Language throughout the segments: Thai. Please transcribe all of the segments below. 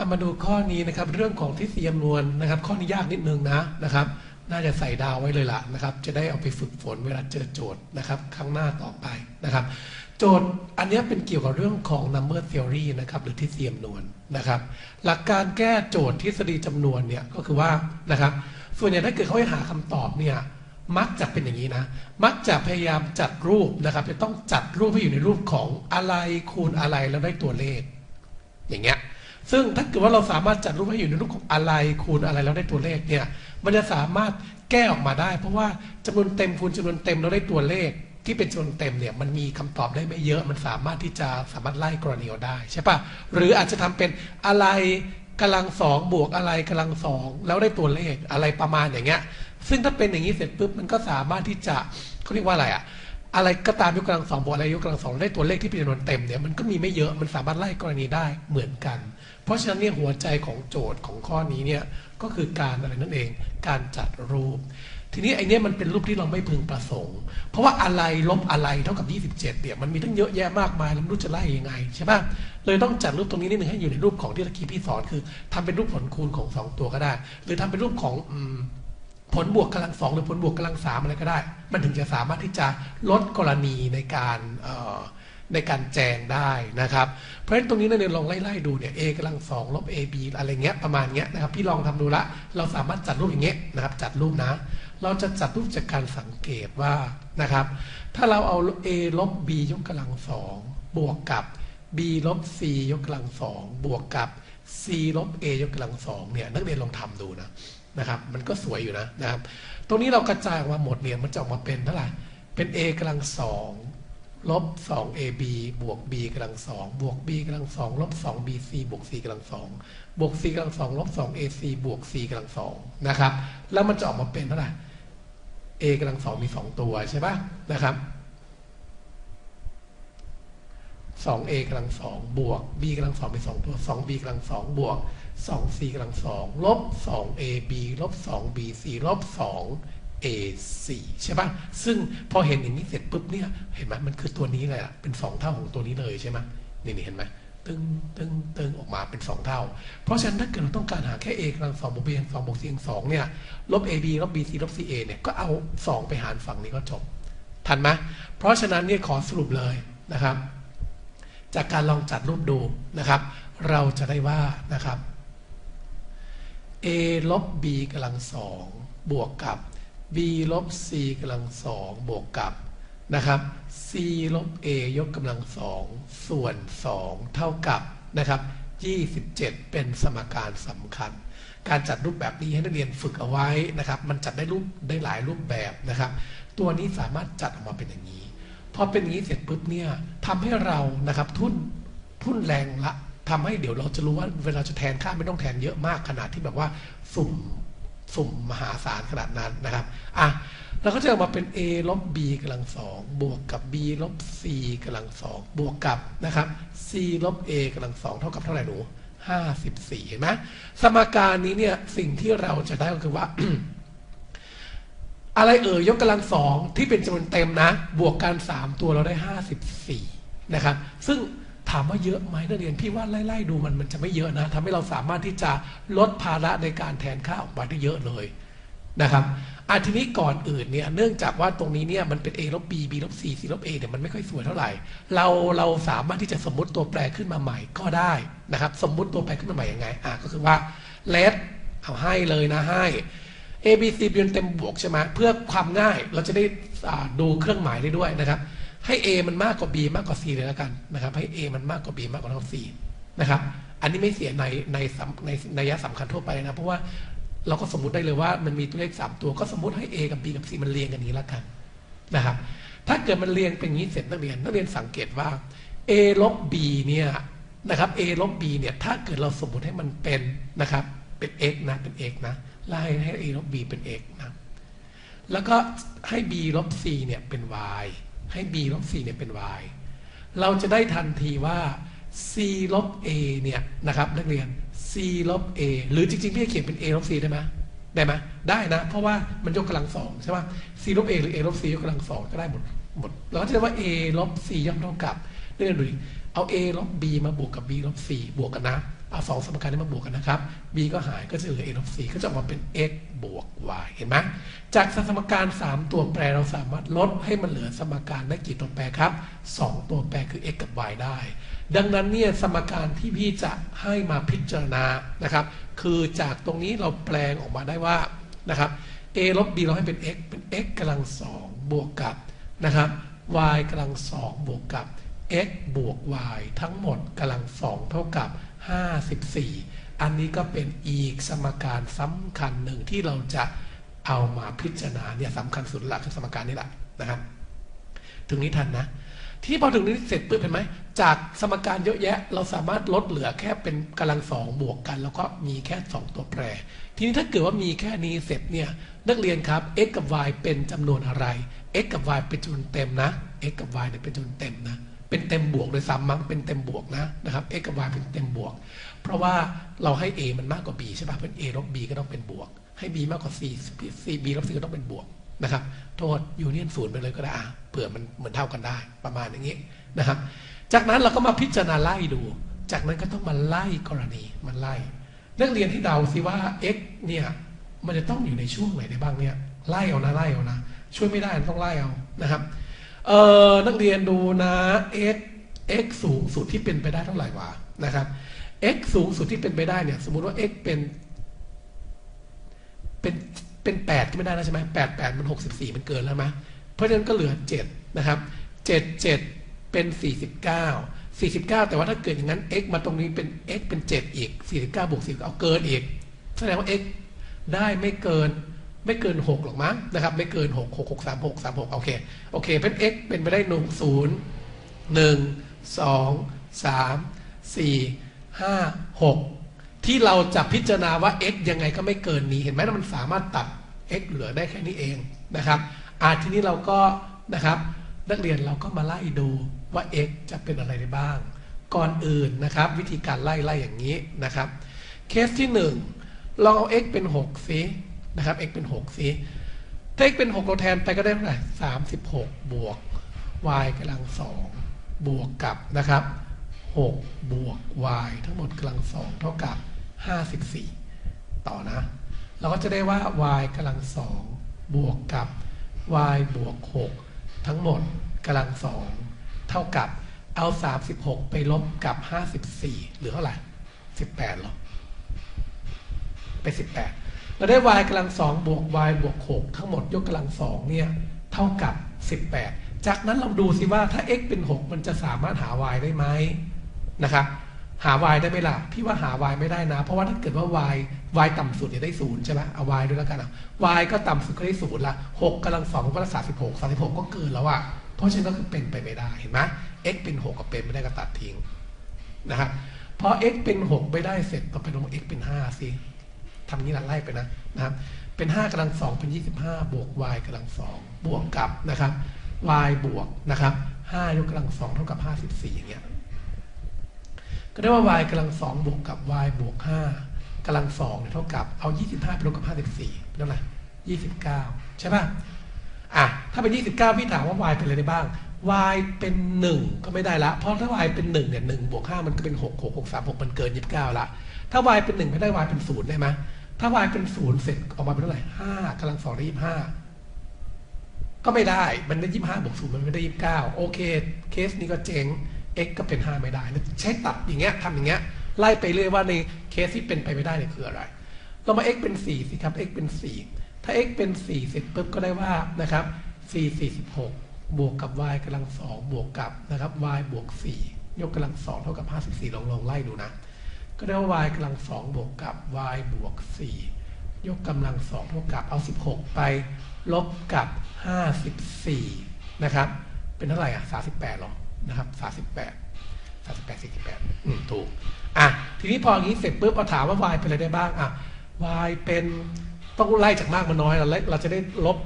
อามาดูข้อนี้นะครับเรื่องของทฤษฎีจำนวนนะครับ ข้อนี้ยากนิดนึงนะนะครับ น่าจะใส่ดาวไว้เลยล่ะนะครับ จะได้เอาไปฝึกฝนเวลาเจอโจทย์นะครับครั้งหน้าต่อไปนะครับ โจทย์อันนี้เป็นเกี่ยวกับเรื่องของ number theory นะครับหรือทฤษฎีจำนวนนะครับ หลักการแก้โจทย์ทฤษฎีจำนวนเนี่ยก็คือว่านะครับ ส่วนใหญ่ถ้าเกิดเขาให้หาคำตอบเนี่ยมักจะเป็นอย่างนี้นะ มักจะพยายามจัดรูปนะครับจะต้องจัดรูปให้อยู่ในรูปของอะไรคูณอะไรแล้วได้ตัวเลข อย่างเงี้ย ซึ่งถ้าเกิดว่าเราสามารถจัดรูปให้อยู่ในรูปของอะไรคูณอะไรแล้วได้ตัวเลขเนี่ยมันจะสามารถแก้ออกมาได้ เพราะว่าจำนวนเต็มคูณจำนวนเต็มแล้วได้ตัวเลข ที่เป็นจำนวนเต็มเนี่ยมันมีคำตอบได้ไม่เยอะมันสามารถที่จะสามารถไล่กรณีได้ใช่ปะหรืออาจจะทำเป็นอะไรกำลังสองบวกอะไรกำลังสองแล้วได้ตัวเลขอะไรประมาณอย่างเงี้ยซึ่งถ้าเป็นอย่างนี้เสร็จปุ๊บมันก็สามารถที่จะเขาเรียกว่าอะไรอะ อะไรก็ตามยกกำลังสองบวกอะไรยกกำลังสองได้ตัวเลขที่เป็นจำนวนเต็มเนี่ยมันก็มีไม่เยอะมันสามารถไล่กรณีได้เหมือนกัน เพราะฉะนั้นเนี่ยหัวใจของโจทย์ของข้อนี้เนี่ยก็คือการอะไรนั่นเอง การจัดรูป ทีนี้ไอเนี้ยมันเป็นรูปที่เราไม่พึงประสงค์ เพราะว่าอะไรลบอะไรเท่ากับ 27เนี่ยมันมีตั้งเยอะแยะมากมายแล้วม่รู้จะไล่ยังไงใช่ปะเลยต้องจัดรูปตรงนี้นิดนึงให้อยู่ในรูปของที่ตะกี้พี่สอนคือทำเป็นรูปผลคูณของสองตัวก็ได้ หรือทำเป็นรูปของ ผลบวกกำลังสองหรือผลบวกกำลังสามอะไรก็ได้ มันถึงจะสามารถที่จะลดกรณีในการในการแจงได้นะครับ เพราะฉะนั้นตรงนี้เนี่ยลองไล่ๆดูเนี่ย a กำลังสองลบ ab อะไรเงี้ยประมาณเงี้ยนะครับ พี่ลองทำดูละ เราสามารถจัดรูปอย่างเงี้ยนะครับ จัดรูปนะ เราจะจัดรูปจากการสังเกตว่านะครับ ถ้าเราเอา a ลบ b ยกกำลังสองบวกกับ b ลบ c ยกกำลังสองบวกกับ c ลบ a ยกกำลังสองเนี่ยนักเรียนลองทำดูนะ นะครับมันก็สวยอยู่นะนะครับ ตรงนี้เรากระจายออกมาหมดเนี่ยมันจะออกมาเป็นเท่าไหร่เป็น a กำลังสองลบ 2 ab บวก b กำลังสองบวก b กำลังสองลบ 2 bc บวก c กำลังสองบวก c กำลังสองลบ 2 ac บวก c กำลังสองนะครับ แล้วมันจะออกมาเป็นเท่าไหร่ a กำลังสองมีสองตัวใช่ปะนะครับ 2a กำลังสองบวก b กำลังสองเป็นสองตัว 2b กำลังสองบวก 2c กำลังสองลบ 2ab ลบ 2bc ลบ 2ac ใช่ปะซึ่งพอเห็นอย่างนี้เสร็จปุ๊บเนี่ย เห็นไหมมันคือตัวนี้เลยอะเป็น 2 เท่าของตัวนี้เลยใช่ไหมนี่นี่เห็นไหมตึงตึงตึงออกมาเป็น 2 เท่า เพราะฉะนั้นถ้าเกิดเราต้องการหาแค่ a กำลังสองบวก b กำลังสองบวก c กำลังสองเนี่ย ลบ ab ลบ bc ลบ ca เนี่ยก็เอา 2 ไปหารฝั่งนี้ก็จบ ทันไหมเพราะฉะนั้นเนี่ยขอสรุปเลยนะครับ จากการลองจัดรูปดูนะครับ เราจะได้ว่านะครับ a ลบ b กำลังสองบวกกับ b ลบ c กำลังสองบวกกับนะครับ c ลบ a ยกกำลังสองส่วน 2 เท่ากับนะครับ27 เป็นสมการสำคัญ การจัดรูปแบบนี้ให้นักเรียนฝึกเอาไว้นะครับ มันจัดได้รูปได้หลายรูปแบบนะครับ ตัวนี้สามารถจัดออกมาเป็นอย่างนี้พอเป็นอย่างนี้เสร็จปุ๊บเนี่ยทำให้เรานะครับทุ่นทุ่นแรงละ ทำให้เดี๋ยวเราจะรู้ว่าเวลาจะแทนค่าไม่ต้องแทนเยอะมากขนาดที่แบบว่าสุ่มสุ่มมหาศาลขนาดนั้นนะครับอะเราก็จะออกมาเป็น a ลบ b กำลังสองบวกกับ b ลบ c กำลังสองบวกกับนะครับ c ลบ a กำลังสองเท่ากับเท่าไหร่หนู54เห็นไหมสมการนี้เนี่ยสิ่งที่เราจะได้ก็คือว่า อะไรเอ่ยยกกำลังสองที่เป็นจำนวนเต็มนะ บวกกันสามตัวเราได้ห้าสิบสี่นะครับ ซึ่ง ถามว่าเยอะไหมนักเรียนพี่ว่าไล่ๆดูมันมันจะไม่เยอะนะทำให้เราสามารถที่จะลดภาระในการแทนค่าออกมาได้เยอะเลยนะครับอะทีนี้ก่อนอื่นเนี่ยเนื่องจากว่าตรงนี้เนี่ยมันเป็น a ลบ b b ลบ c c ลบ a เนี่ยมันไม่ค่อยสวยเท่าไหร่ เราเราสามารถที่จะสมมุติตัวแปรขึ้นมาใหม่ก็ได้นะครับ สมมุติตัวแปรขึ้นมาใหม่ยังไงอะก็คือว่า let เอาให้เลยนะให้ A B C เป็นเต็มบวกใช่ไหมเพื่อความง่ายเราจะได้ดูเครื่องหมายได้ด้วยนะครับ ให้ A มันมากกว่า B มากกว่า C เลยแล้วกันนะครับ ให้ A มันมากกว่า B มากกว่าเท่า C นะครับ อันนี้ไม่เสียในในในในยะสำคัญทั่วไปนะ เพราะว่าเราก็สมมติได้เลยว่ามันมีตัวเลขสามตัวก็สมมติให้ A กับ B กับ C มันเรียงกันนี้แล้วกันนะครับ ถ้าเกิดมันเรียงเป็นอย่างนี้เสร็จนักเรียนนักเรียนสังเกตว่า A ลบ B เนี่ยนะครับ A ลบ B เนี่ยถ้าเกิดเราสมมติให้มันเป็นนะครับเป็น x นะเป็น x นะไล่ให้ a ลบ b เป็น x นะแล้วก็ให้ b ลบ c เนี่ยเป็น y ให้ b ลบ c เนี่ยเป็น y เราจะได้ทันทีว่า c ลบ a เนี่ยนะครับนักเรียน c ลบ a หรือจริงๆ พี่จะเขียนเป็น a ลบ c ได้ไหมได้ไหมได้นะ เพราะว่ามันยกกำลังสองใช่ป่ะ c ลบ a หรือ a ลบ c ยกกำลังสองก็ได้หมดหมดเราก็จะได้ว่า a ลบ c ย่อมเท่ากับเรียนดูดิเอา a ลบ b มาบวกกับ b ลบ c บวกกันนะ เอาสองสมการนี้มาบวกกันนะครับ b ก็หายก็จะเหลือ a ลบ c ก็จะออกมาเป็น x บวก y เห็นไหมจากสมการ 3 ตัวแปรเราสามารถลดให้มันเหลือสมการได้กี่ตัวแปรครับ 2 ตัวแปรคือ x กับ y ได้ ดังนั้นเนี่ยสมการที่พี่จะให้มาพิจารณานะครับ คือจากตรงนี้เราแปลงออกมาได้ว่านะครับ a ลบ b เราให้เป็น x เป็น x กำลังสองบวกกับนะครับ y กำลังสองบวกกับ x บวก y ทั้งหมดกำลังสองเท่ากับ 54 อันนี้ก็เป็นอีกสมการสำคัญหนึ่งที่เราจะเอามาพิจารณาเนี่ยสำคัญสุดละคือสมการนี้แหละนะครับ ถึงนี้ทันนะ ที่พอถึงนี้เสร็จปุ๊บเห็นไหมจากสมการเยอะแยะ เราสามารถลดเหลือแค่เป็นกำลังสองบวกกัน แล้วก็มีแค่ 2 ตัวแปร ทีนี้ถ้าเกิดว่ามีแค่นี้เสร็จเนี่ยนักเรียนครับ x กับ y เป็นจำนวนอะไร x กับ y เป็นจำนวนเต็มนะ x กับ y เนี่ยเป็นจำนวนเต็มนะ เป็นเต็มบวกโดยซ้ำมั้งเป็นเต็มบวกนะนะครับ x กับ y เป็นเต็มบวก เพราะว่าเราให้ a มันมากกว่า b ใช่ป่ะเป็น a ลบ b ก็ต้องเป็นบวก ให้ b มากกว่า c c b ลบ c ก็ต้องเป็นบวกนะครับ โทษยูเนียนศูนย์ไปเลยก็ได้เผื่อมันเหมือนเท่ากันได้ประมาณอย่างนี้นะครับ จากนั้นเราก็มาพิจารณาไล่ดู จากนั้นก็ต้องมาไล่กรณีมันไล่นักเรียนที่เดาสิว่า x เนี่ยมันจะต้องอยู่ในช่วงไหนได้บ้างเนี่ยไล่เอานะไล่เอานะช่วยไม่ได้ต้องไล่เอานะครับ เออนักเรียนดูนะ x x สูงสุดที่เป็นไปได้เท่าไหร่วะนะครับ x สูงสุดที่เป็นไปได้เนี่ย สมมุติว่า x เป็น เป็นเป็นแปดก็ไม่ได้แล้วใช่ไหมแปดแปดมันหกสิบสี่มันเกินแล้วไหมเพราะฉะนั้นก็เหลือเจ็ดนะครับเจ็ดเจ็ดเป็นสี่สิบเก้าสี่สิบเก้าแต่ว่าถ้าเกิดอย่างนั้น x มาตรงนี้เป็น x เป็นเจ็ดอีกสี่สิบเก้าบวกสี่เอาเกินอีกแสดงว่า x ได้ไม่เกิน ไม่เกินหกหรอกมั้งนะครับ ไม่เกินหกหกหกสามหกสามหกโอเค โอเค เป็น x เป็นไปได้หนึ่งศูนย์หนึ่งสองสามสี่ห้าหกที่เราจะพิจารณาว่า x ยังไงก็ไม่เกินนี้ เห็นไหมมันสามารถตัด x เหลือได้แค่นี้เองนะครับอาทีนี้เราก็นะครับนักเรียนเราก็มาไล่ดูว่า x จะเป็นอะไรได้บ้าง ก่อนอื่นนะครับ วิธีการไล่ไล่อย่างนี้นะครับ เคสที่ 1 ลองเอา x เป็น 6 ซิ นะครับ x เป็น6ซิถ้า x เป็น 6 เราแทนไปก็ได้เท่าไหร่36 บวก y กำลัง2บวกกับนะครับ 6 บวก y ทั้งหมดกำลัง2เท่ากับ 54 ต่อนะ เราก็จะได้ว่า y กำลัง2บวกกับ y บวก 6 ทั้งหมดกำลัง2เท่ากับเอา 36 ไปลบกับ 54 เหลือเท่าไหร่ 18หรอไป 18 เราได้ y กำลัง2บวก y บวก6ทั้งหมดยกกำลัง2เนี่ยเท่ากับ 18 จากนั้นเราดูสิว่าถ้า x เป็น 6 มันจะสามารถหา y ได้ไหมนะครับหา y ได้ไหมล่ะ พี่ว่าหา y ไม่ได้นะ เพราะว่าถ้าเกิดว่า y y ต่ำสุดเนี่ยได้ศูนย์ใช่ไหมเอา y ด้วยแล้วกันอะ y ก็ต่ำสุดก็ได้ศูนย์ละ6กำลังสองก็ละสามสิบหกสามสิบหกก็เกินแล้วอะ เพราะฉะนั้นก็คือเป็นไปไม่ได้เห็นไหม x เป็น6กับเป็นไม่ได้ก็ตัดทิ้งนะครับพอ x เป็น6ไม่ได้เสร็จต่อไปลง x เป็น5สิ ทำนี้ละไล่ไปนะนะครับ เป็น 5กำลัง2เป็น25 บวก y กำลัง2บวกกับนะครับ y บวกนะครับ5ยกกำลัง2เท่ากับ 54 อย่างเงี้ยก็ได้ว่า y กำลัง2บวกกับ y บวก5กำลัง2เนี่ยเท่ากับเอา 25ไปลบกับ 54เท่าไหร่29 ใช่ป่ะอะถ้าเป็น 29 พี่ถามว่า y เป็นอะไรได้บ้าง y เป็น 1 ก็ไม่ได้ละ เพราะถ้า y เป็น 1 เนี่ย1บวก5มันก็เป็น 6 6 6 3 6 มันเกิน 29 ละ ถ้า y เป็น 1 ไม่ได้ y เป็น 0 ได้ไหม ถ้า y เป็น0เสร็จออกมาเป็นเท่าไหร่5กำลัง2ได้25ก็ไม่ได้มันได้25บวก0มันไม่ได้29โอเค เคสนี้ก็เจ๊ง x ก็เป็น5ไม่ได้ใช้ตัดอย่างเงี้ยทำอย่างเงี้ยไล่ไปเรื่อยว่าในเคสที่เป็นไปไม่ได้เนี่ยคืออะไร เรามา x เป็น4สิครับ x เป็น4ถ้า x เป็น4เสร็จปุ๊บก็ได้ว่านะครับ4 46บวกกับ y กำลัง2บวกกับนะครับ y บวก4ยกกำลัง2เท่ากับ54ลองลองไล่ดูนะ ก็เรียกว่า y กำลังสองบวกกับ y บวก 4 ยกกำลังสองเท่กับเอา 16 ไป ลบกับ 54 นะครับ เป็นเท่าไหร่อะ 38หรอ นะครับ 38 38 48อืมถูก อะ ทีนี้พออย่างนี้เสร็จปุ๊บเราถามว่า y เป็นอะไรได้บ้างอะ y เป็นต้องไล่จากมากมาน้อยเราเราจะได้ลบ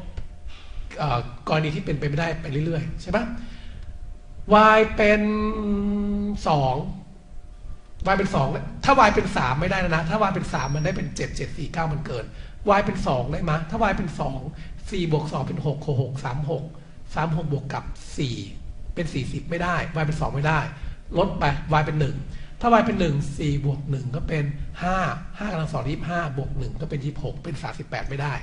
กรณีที่เป็นไปไม่ได้ไปเรื่อยๆ ใช่ไหม y เป็น 2 วายเป็นสองถ้าวายเป็นสามไม่ได้นะ ถ้าวายเป็นสามมันได้เป็นเจ็ดเจ็ดสี่เก้ามันเกินวายเป็นสองได้มถ้าวายเป็นสองสี่บวกสองเป็นหกหกสามหกสามหกบวกกับสี่เป็นสี่สิบไม่ได้วายเป็นสองไม่ได้ ลดไปวายเป็นหนึ่งถ้าวายเป็นหนึ่งสี่บวกหนึ่งก็เป็นห้าห้ากำลังสองยี่ห้าบวกหนึ่งก็เป็นยี่หกเป็นสามสิบแปดไม่ได้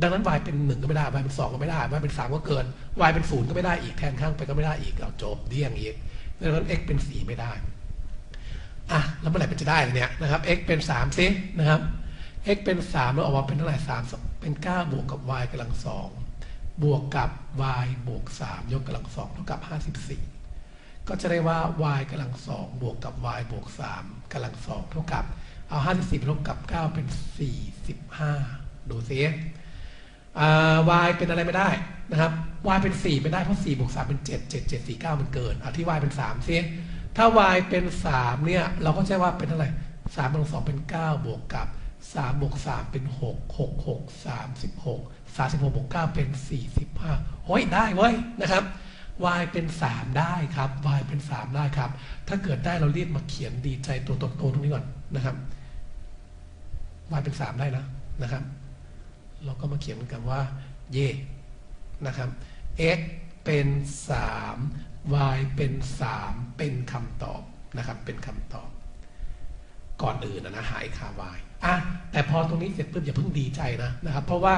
ดังนั้นวายเป็นหนึ่งก็ไม่ได้วายเป็นสองก็ไม่ได้วายเป็นสามก็เกินวายเป็นศูนย์ก็ไม่ได้อีกแทนข้างไปก็ไม่ได้อีกเอาจบเดี่ยงอีกดังนั้น x เป็นสี่ไม่ได้ อะแล้วเมื่อไหร่มันจะได้เนี่ยนะครับ x เป็น3ซินะครับ x เป็น 3 แล้วออกมาเป็นเท่าไหร่3เป็น 9 บวกกับ y กำลัง2บวกกับ y บวก 3 ยกกำลัง2เท่ากับ 54 ก็จะได้ว่า y กำลัง2บวกกับ y บวก3กำลัง2เท่ากับ เอา 54ลบกับ 9 เป็น 45 ดูซิอ่า y เป็นอะไรไม่ได้นะครับ y เป็น 4 ไม่ได้เพราะ4บวก3เป็น 7 7 7 4 9 มันเกินเอาที่ y เป็น3ซิ ถ้า y เป็น3เนี่ยเราก็จะว่าเป็นเท่าไหร่3บวก2เป็น 9 บวกกับ3บวก3เป็น 6 6 6 36 36บวก9เป็น 45โอ้ยได้เว้ยนะครับ y เป็น 3 ได้ครับ y เป็น 3 ได้ครับ ถ้าเกิดได้เราเรียกมาเขียนดีใจตัวโตๆตรงนี้ก่อนนะครับ y เป็น 3 ได้นะนะครับ เราก็มาเขียนกันว่าเย่นะครับ x เป็น 3 y เป็น 3 เป็นคำตอบนะครับ เป็นคำตอบ ก่อนอื่นนะหายคา y อะแต่พอตรงนี้เสร็จปุ๊บอย่าเพิ่งดีใจนะนะครับ เพราะว่า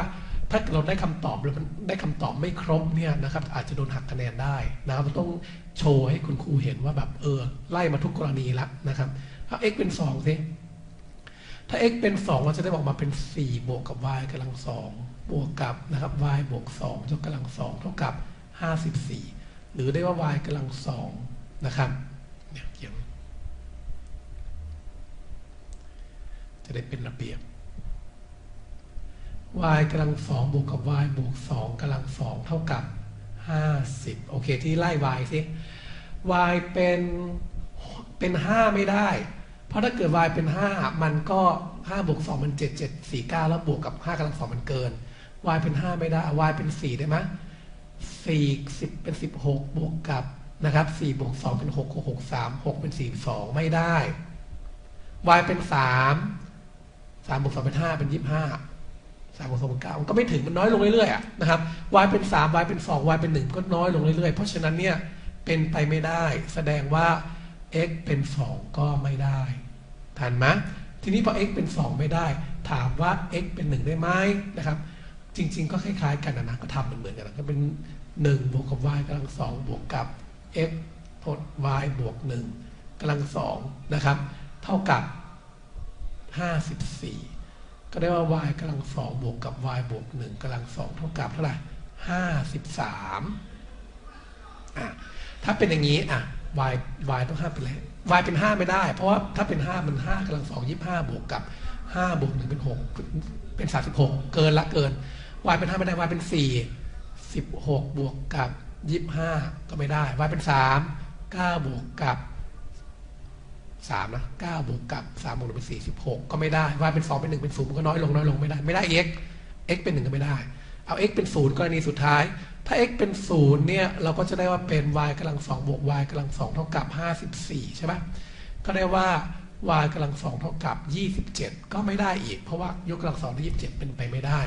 ถ้าเราได้คำตอบแล้วมันได้คำตอบไม่ครบเนี่ยนะครับ อาจจะโดนหักคะแนนได้นะครับเราต้องโชว์ให้คุณครูเห็นว่าแบบเออไล่มาทุกกรณีล้วนะครับเอา x เป็น2สิถ้า x เป็น 2 เราจะได้ออกมาเป็น 4 บวกกับ y กำลัง2บวกกับนะครับ y บวก2ยกกำลัง2เท่ากับ 54 หรือได้ว่า y กำลัง2นะครับเนี่ยเขียนจะได้เป็นระเบียบ y กำลังสองบวกกับ y บวกสองกำลังสองเท่ากับห้าสิบโอเค ที่ไล่ y สิ y เป็นเป็นห้าไม่ได้ เพราะถ้าเกิด y เป็นห้ามันก็ห้าบวกสองมันเจ็ดเจ็ดสี่เก้าแล้วบวกกับห้ากำลังสองมันเกิน y เป็นห้าไม่ได้ y เป็นสี่ได้ไหม สี่สิบเป็นสิบหกบวกกับนะครับสี่บวกสองเป็นหกหกสามหกเป็นสี่สองไม่ได้ y เป็นสามสามบวกสองเป็นห้าเป็นยี่สิบห้าสามบวกสองเป็นเก้ามันก็ไม่ถึงมันน้อยลงเรื่อยๆนะครับ y เป็นสาม y เป็นสอง y เป็นหนึ่งก็น้อยลงเรื่อยๆ เพราะฉะนั้นเนี่ยเป็นไปไม่ได้ แสดงว่า x เป็นสองก็ไม่ได้ทันไหมทีนี้พอ x เป็นสองไม่ได้ ถามว่า x เป็นหนึ่งได้ไหมนะครับ จริง ๆ ก็คล้ายๆกันนะนะก็ทำเหมือนกันนะก็เป็นหนึ่งบวกกับ y กำลังสองบวกกับ x ทด y บวกหนึ่งกำลังสองนะครับ เท่ากับห้าสิบสี่ก็ได้ว่า y กำลังสองบวกกับ y บวกหนึ่งกำลังสองเท่ากับเท่าไหร่ห้าสิบสามอะถ้าเป็นอย่างนี้อะ y y ต้องห้าเป็นอะไร y เป็นห้าไม่ได้ เพราะว่าถ้าเป็นห้ามันห้ากำลังสองยี่ห้าบวกกับห้าบวกหนึ่งเป็นหกเป็นสามสิบหกเกินละเกิน y เป็นห้าไม่ได้ y เป็นสี่สิบหกบวกกับยี่ห้าก็ไม่ได้ y เป็นสามเก้าบวกกับสามนะเก้าบวกกับสามบวกหนึ่งเป็นสี่สิบหกก็ไม่ได้ y เป็นสองเป็นหนึ่งเป็นศูนย์มันก็น้อยลงน้อยลงไม่ได้ไม่ได้ x x เป็นหนึ่งก็ไม่ได้ เอา x เป็นศูนย์กรณีสุดท้าย ถ้า x เป็นศูนย์เนี่ยเราก็จะได้ว่าเป็น y กำลังสองบวก y กำลังสองเท่ากับห้าสิบสี่ใช่ไหมก็ได้ว่า y กำลังสองเท่ากับยี่สิบเจ็ดก็ไม่ได้อีก เพราะว่ายกกำลังสองที่ยี่สิบเจ็ดเป็นไปไม่ได้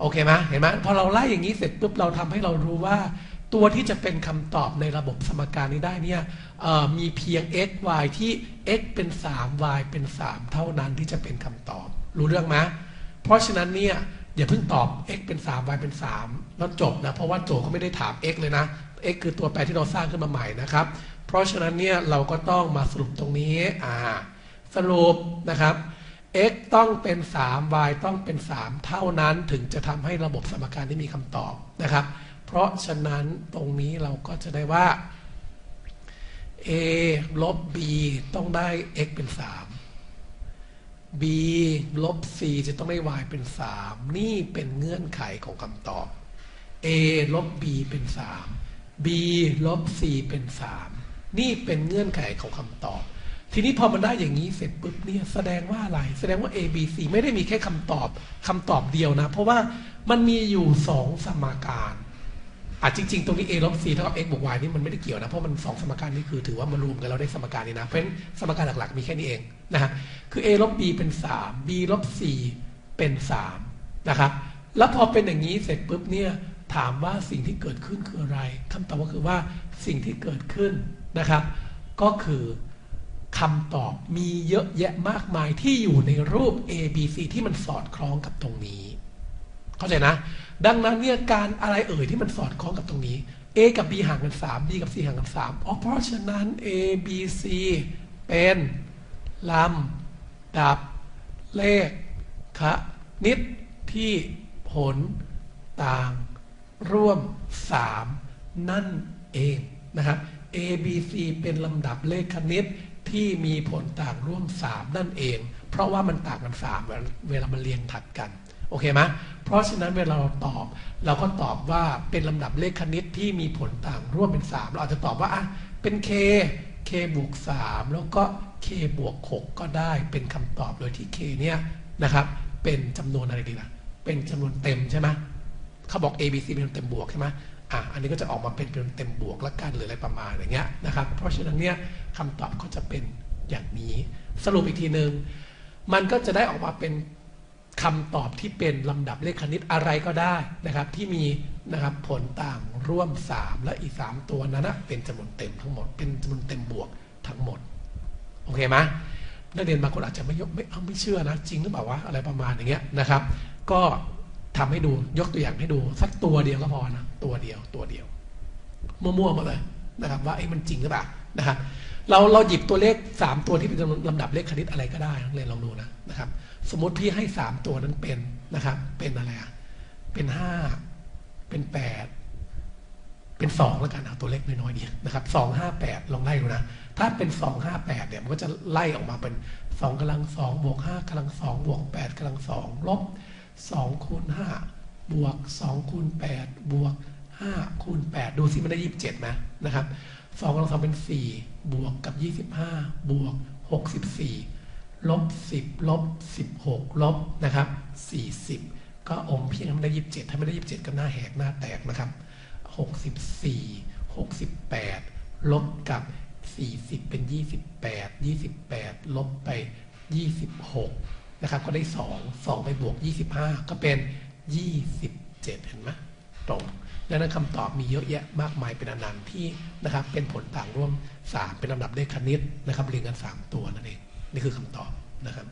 โอเคไหมเห็นไหมพอเราไล่อย่างนี้เสร็จปุ๊บเราทำให้เรารู้ว่า ตัวที่จะเป็นคำตอบในระบบสมการนี้ได้เนี่ยมีเพียง x y ที่ x เป็น 3 y เป็น 3 เท่านั้นที่จะเป็นคำตอบ รู้เรื่องไหมเพราะฉะนั้นเนี่ยอย่าเพิ่งตอบ x เป็น 3 y เป็น 3 แล้วจบนะ เพราะว่าโจทย์เขาไม่ได้ถาม x เลยนะ x คือตัวแปรที่เราสร้างขึ้นมาใหม่นะครับ เพราะฉะนั้นเนี่ยเราก็ต้องมาสรุปตรงนี้อ่าสรุปนะครับ x ต้องเป็น 3 y ต้องเป็น 3 เท่านั้นถึงจะทำให้ระบบสมการที่มีคำตอบนะครับ เพราะฉะนั้นตรงนี้เราก็จะได้ว่า a ลบ b ต้องได้ x เป็น 3 b ลบ c จะต้องได้ y เป็น 3 นี่เป็นเงื่อนไขของคำตอบ a ลบ b เป็น 3 b ลบ c เป็น 3 นี่เป็นเงื่อนไขของคำตอบ ทีนี้พอมันได้อย่างนี้เสร็จปุ๊บเนี่ยแสดงว่าอะไร แสดงว่า a b c ไม่ได้มีแค่คำตอบคำตอบเดียวนะ เพราะว่ามันมีอยู่สองสมการอะจริง ๆ ตรงนี้ a ลบ c เท่ากับ x บวก y นี่มันไม่ได้เกี่ยวนะ เพราะมันสองสมการนี้คือถือว่ามารวมกันเราได้สมการนี้นะ เพราะฉะนั้นสมการหลักๆ มีแค่นี้เองนะฮะคือ a ลบ b เป็น 3 b ลบ c เป็น3นะครับแล้วพอเป็นอย่างนี้เสร็จปุ๊บเนี่ยถามว่าสิ่งที่เกิดขึ้นคืออะไรคำตอบก็คือว่าสิ่งที่เกิดขึ้นนะครับ ก็คือ คำตอบมีเยอะแยะมากมายที่อยู่ในรูป A B C ที่มันสอดคล้องกับตรงนี้ เข้าใจนะ ดังนั้นเนี่ยการอะไรเอ่ยที่มันสอดคล้องกับตรงนี้ A กับ B ห่างกัน 3 B กับ C ห่างกัน3อ๋อเพราะฉะนั้น A B C เป็นลำดับเลขคณิตที่ผลต่างร่วม 3 นั่นเองนะครับ A B C เป็นลำดับเลขคณิต ที่มีผลต่างร่วม 3 นั่นเอง เพราะว่ามันต่างกัน3เวลาเวลามันเรียงถัดกัน โอเคไหมเพราะฉะนั้นเวลาเราตอบ เราก็ตอบว่าเป็นลำดับเลขคณิตที่มีผลต่างร่วมเป็น 3 เราอาจจะตอบว่าอะเป็น K K บวก 3 แล้วก็ K บวก 6 ก็ได้เป็นคำตอบโดยที่ K เนี่ยนะครับเป็นจำนวนอะไรดีล่ะเป็นจำนวนเต็มใช่ไหมเขาบอก A B C เป็นจำนวนเต็มบวกใช่ไหม อะอันนี้ก็จะออกมาเป็นจำนวนเต็มบวกละกันหรืออะไรประมาณอย่างเงี้ยนะครับ เพราะฉะนั้นเนี่ยคำตอบก็จะเป็นอย่างนี้สรุปอีกทีหนึ่งมันก็จะได้ออกมาเป็นคำตอบที่เป็นลำดับเลขคณิตอะไรก็ได้นะครับ ที่มีนะครับผลต่างร่วม 3 และอีก 3 ตัวนั้นนะเป็นจำนวนเต็มทั้งหมด เป็นจำนวนเต็มบวกทั้งหมด โอเคไหมนักเรียนบางคนอาจจะไม่ยกไม่เอาไม่เชื่อนะ จริงหรือเปล่าวะอะไรประมาณอย่างเงี้ยนะครับ ก็ ทำให้ดูยกตัวอย่างให้ดู สักตัวเดียวก็พอนะตัวเดียวตัวเดียว มั่วๆมาเลยนะครับ ว่าไอ้มันจริงหรือเปล่านะครับเราเราหยิบตัวเลข 3 ตัวที่เป็นลำดับเลขคณิตอะไรก็ได้เรียนลองดูนะนะครับ สมมติพี่ให้ 3 ตัวนั้นเป็นนะครับ เป็นอะไรอะเป็น 5 เป็น 8 เป็น 2 แล้วกันเอาตัวเลขน้อยๆดีนะครับ2 5 8 ลองไล่ดูนะ ถ้าเป็น 2 5 8 เนี่ยมันก็จะไล่ออกมาเป็น 2กำลัง2บวก5กำลัง2บวก8กำลัง2ลบ 2คูณ5บวก2คูณ8บวก5คูณ8ดูสิมันได้ 27ไหมนะครับ2กำลัง2เป็น 4 บวกกับ 25 บวก 64 ลบ 10 ลบ 16 ลบนะครับ 40 ก็อมเพียงให้มันได้ 27 ถ้าไม่ได้ 27 ก็หน้าแหกหน้าแตกนะครับ 64 68 ลบกับ 40 เป็น 28 28 ลบไป 26 นะครับ ก็ได้ 2 2 ไปบวก 25 ก็เป็น 27 เห็นไหมตรงดังนั้นคำตอบมีเยอะแยะมากมายเป็นอนันต์ที่นะครับเป็นผลต่างร่วม 3 เป็นลำดับเลขคณิตนะครับเรียงกัน 3 ตัวนั่นเอง นี่คือคำตอบนะครับ